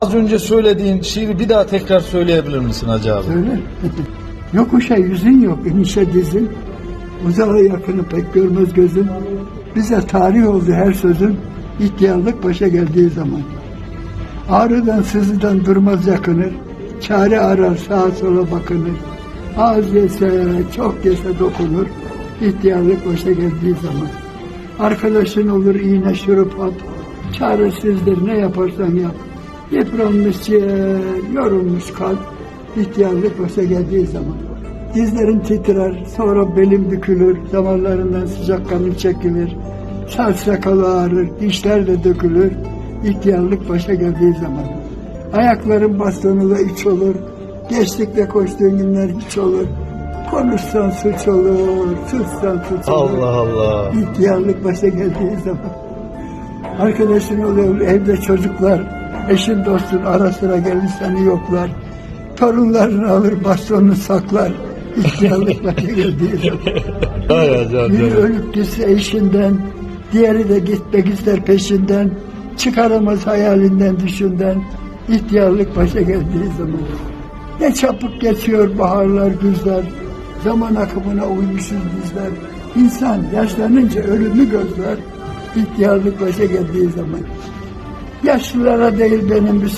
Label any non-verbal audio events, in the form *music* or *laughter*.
Az önce söylediğin şiiri bir daha tekrar söyleyebilir misin Hacı abi? Söyle. *laughs* Yokuşa yüzün yok, inişe dizin. Uzağa yakını pek görmez gözün. Bize tarih oldu her sözün. İhtiyarlık başa geldiği zaman. Ağrıdan sızıdan durmaz yakınır. Çare arar sağa sola bakınır. Az yese çok yese dokunur. İhtiyarlık başa geldiği zaman. Arkadaşın olur iğne şurup at. Çaresizdir ne yaparsan yap. Yıpranmış yorulmuş kalp. İhtiyarlık başa geldiği zaman. Dizlerin titrer, sonra belim bükülür, damarlarından sıcak kanı çekilir. Saç sakalı ağrır, dişler de dökülür. İhtiyarlık başa geldiği zaman. Ayakların bastığında iç olur, geçtikte koştuğun günler hiç olur. Konuşsan suç olur, sussan suç olur. Allah Allah. İhtiyarlık başa geldiği zaman. Arkadaşın oluyor, evde çocuklar, eşin dostun ara sıra gelir seni yoklar. Torunlarını alır, bastonunu saklar. İhtiyarlık başa *laughs* geldiği zaman. Biri ölüp gitse eşinden, diğeri de gitmek ister peşinden. Çıkaramaz hayalinden, düşünden. İhtiyarlık başa geldiği zaman. Ne çabuk geçiyor baharlar, güzler. Zaman akımına uymuşuz bizler. İnsan yaşlanınca ölümü gözler. İhtiyarlık başa geldiği zaman. Yaşlılara değil benim bir